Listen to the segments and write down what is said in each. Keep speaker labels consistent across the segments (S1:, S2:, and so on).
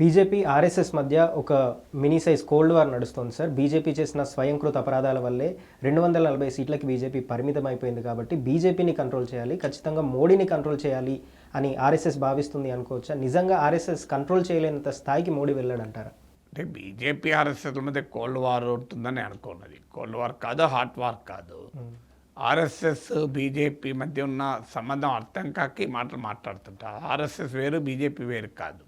S1: BJP RSS మధ్య ఒక mini size cold war నడుస్తోంది సార్. బీజేపీ చేసిన స్వయంకృత అపరాధాల వల్లే రెండు వందల నలభై సీట్లకి బీజేపీ పరిమితం అయిపోయింది కాబట్టి బీజేపీని కంట్రోల్ చేయాలి ఖచ్చితంగా మోడీని కంట్రోల్ చేయాలి అని ఆర్ఎస్ఎస్ భావిస్తుంది అనుకోవచ్చా? నిజంగా ఆర్ఎస్ఎస్ కంట్రోల్ చేయలేనంత స్థాయికి మోడీ వెళ్ళాడంటారా?
S2: అంటే బీజేపీ ఆర్ఎస్ఎస్ మధ్య కోల్డ్ వార్ ఉంటుందని అనుకున్నది కోల్డ్ వార్ కాదు హాట్ వార్ కాదు. ఆర్ఎస్ఎస్ బీజేపీ మధ్య ఉన్న సంబంధం అర్థం కాక మాటలు మాట్లాడుతుంటారు ఆర్ఎస్ఎస్ వేరు బీజేపీ వేరు కాదు.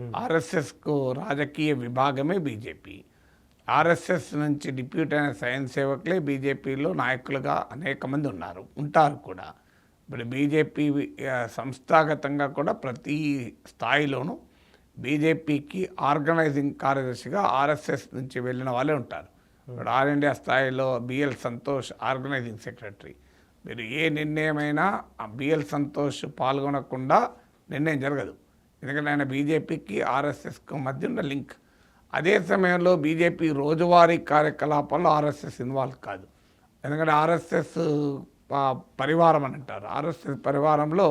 S2: ఆర్ఎస్ఎస్కు రాజకీయ విభాగమే బీజేపీ. ఆర్ఎస్ఎస్ నుంచి డిప్యూటీ అయిన స్వయం సేవకులే బీజేపీలో నాయకులుగా అనేక మంది ఉన్నారు ఉంటారు కూడా. ఇప్పుడు బీజేపీ సంస్థాగతంగా కూడా ప్రతి స్థాయిలోనూ బీజేపీకి ఆర్గనైజింగ్ కార్యదర్శిగా ఆర్ఎస్ఎస్ నుంచి వెళ్ళిన వాళ్ళే ఉంటారు. ఇప్పుడు ఆల్ ఇండియా స్థాయిలో బిఎల్ సంతోష్ ఆర్గనైజింగ్ సెక్రటరీ. మీరు ఏ నిర్ణయమైనా ఆ బిఎల్ సంతోష్ పాల్గొనకుండా నిర్ణయం జరగదు. ఎందుకంటే ఆయన బీజేపీకి ఆర్ఎస్ఎస్కు మధ్య ఉన్న లింక్. అదే సమయంలో బీజేపీ రోజువారీ కార్యకలాపాల్లో ఆర్ఎస్ఎస్ ఇన్వాల్వ్ కాదు. ఎందుకంటే ఆర్ఎస్ఎస్ పరివారం అని అంటారు. ఆర్ఎస్ఎస్ పరివారంలో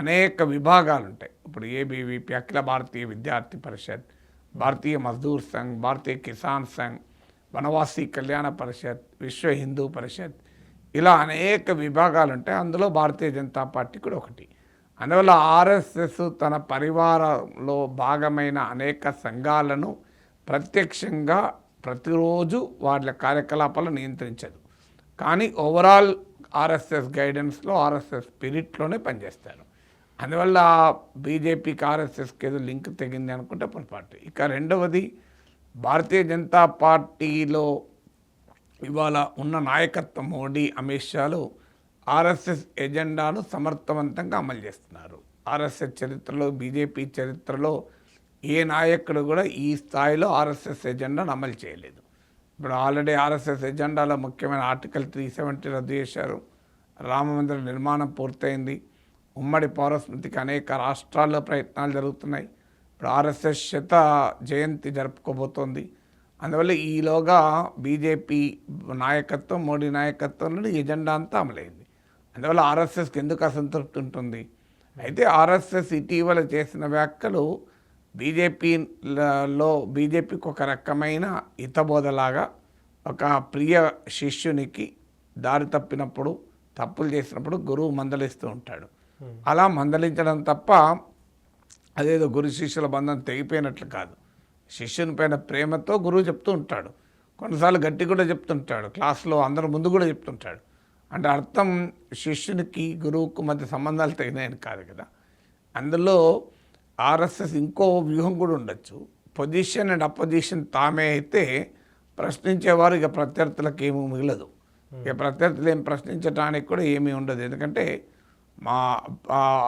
S2: అనేక విభాగాలు ఉంటాయి ఇప్పుడు ఏబీవీపీ అఖిల భారతీయ విద్యార్థి పరిషత్ భారతీయ మజ్దూర్ సంఘ్ భారతీయ కిసాన్ సంఘ్ వనవాసి కళ్యాణ పరిషత్ విశ్వ హిందూ పరిషత్ ఇలా అనేక విభాగాలు ఉంటాయి అందులో భారతీయ జనతా పార్టీ కూడా ఒకటి. అందువల్ల ఆర్ఎస్ఎస్ తన పరివారంలో భాగమైన అనేక సంఘాలను ప్రత్యక్షంగా ప్రతిరోజు వాళ్ళ కార్యకలాపాలను నియంత్రించదు. కానీ ఓవరాల్ ఆర్ఎస్ఎస్ గైడెన్స్లో ఆర్ఎస్ఎస్ స్పిరిట్లోనే పనిచేస్తారు. అందువల్ల బీజేపీకి ఆర్ఎస్ఎస్కి ఏదో లింక్ తెగింది అనుకుంటే పొరపాటు. ఇక రెండవది భారతీయ జనతా పార్టీలో ఇవాళ ఉన్న నాయకత్వం మోడీ అమిత్ షాలు ఆర్ఎస్ఎస్ ఎజెండాను సమర్థవంతంగా అమలు చేస్తున్నారు. ఆర్ఎస్ఎస్ చరిత్రలో బీజేపీ చరిత్రలో ఏ నాయకుడు కూడా ఈ స్థాయిలో ఆర్ఎస్ఎస్ ఎజెండాను అమలు చేయలేదు. ఇప్పుడు ఆల్రెడీ ఆర్ఎస్ఎస్ ఎజెండాలో ముఖ్యమైన ఆర్టికల్ త్రీ సెవెంటీ రద్దు చేశారు. రామమందిర నిర్మాణం పూర్తయింది. ఉమ్మడి పౌరస్మృతికి అనేక రాష్ట్రాల్లో ప్రయత్నాలు జరుగుతున్నాయి. ఇప్పుడు ఆర్ఎస్ఎస్ శత జయంతి జరుపుకోబోతోంది. అందువల్ల ఈలోగా బీజేపీ నాయకత్వం మోడీ నాయకత్వంలో ఎజెండా అంతా అమలైంది. అందువల్ల ఆర్ఎస్ఎస్కి ఎందుకు అసంతృప్తి ఉంటుంది? అయితే ఆర్ఎస్ఎస్ ఇటీవల చేసిన వ్యాఖ్యలు బీజేపీలో బీజేపీకి ఒక రకమైన హితబోధలాగా ఒక ప్రియ శిష్యునికి దారి తప్పినప్పుడు తప్పులు చేసినప్పుడు గురువు మందలిస్తూ ఉంటాడు. అలా మందలించడం తప్ప అదేదో గురు శిష్యుల బంధం తెగిపోయినట్లు కాదు. శిష్యుని పైన ప్రేమతో గురువు చెప్తూ ఉంటాడు. కొన్నిసార్లు గట్టి కూడా చెప్తుంటాడు. క్లాస్లో అందరి ముందు కూడా చెప్తుంటాడు. అంటే అర్థం శిష్యునికి గురువుకు మధ్య సంబంధాలు తగినాయని కాదు కదా. అందులో ఆర్ఎస్ఎస్ ఇంకో వ్యూహం కూడా ఉండొచ్చు. పొజిషన్ అండ్ అపోజిషన్ తామే అయితే ప్రశ్నించేవారు ఇక ప్రత్యర్థులకు ఏమీ మిగలదు. ఇక ప్రత్యర్థులు ఏం ప్రశ్నించడానికి కూడా ఏమీ ఉండదు. ఎందుకంటే మా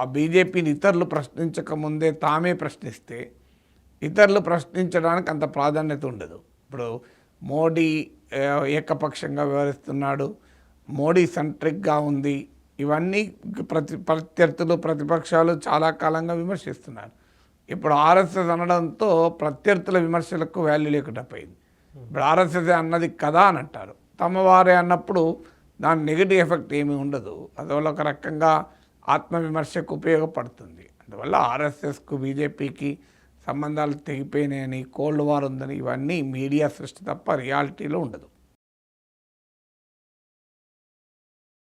S2: బీజేపీని ఇతరులు ప్రశ్నించక ముందే తామే ప్రశ్నిస్తే ఇతరులు ప్రశ్నించడానికి అంత ప్రాధాన్యత ఉండదు. ఇప్పుడు మోడీ ఏకపక్షంగా వ్యవహరిస్తున్నాడు. మోడీ సెంట్రిక్గా ఉంది. ఇవన్నీ ప్రతి ప్రత్యర్థులు ప్రతిపక్షాలు చాలా కాలంగా విమర్శిస్తున్నారు. ఇప్పుడు ఆర్ఎస్ఎస్ అనడంతో ప్రత్యర్థుల విమర్శలకు వాల్యూ లేకుండా పోయింది. ఇప్పుడు ఆర్ఎస్ఎస్ అన్నది కదా అని అంటారు. తమ వారే అన్నప్పుడు దాని నెగిటివ్ ఎఫెక్ట్ ఏమీ ఉండదు. అందువల్ల ఒక రకంగా ఆత్మవిమర్శకు ఉపయోగపడుతుంది. అందువల్ల ఆర్ఎస్ఎస్కు బీజేపీకి సంబంధాలు తెగిపోయినాయని కోల్డ్ వార్ ఉందని ఇవన్నీ మీడియా సృష్టి తప్ప రియాలిటీలో ఉండదు.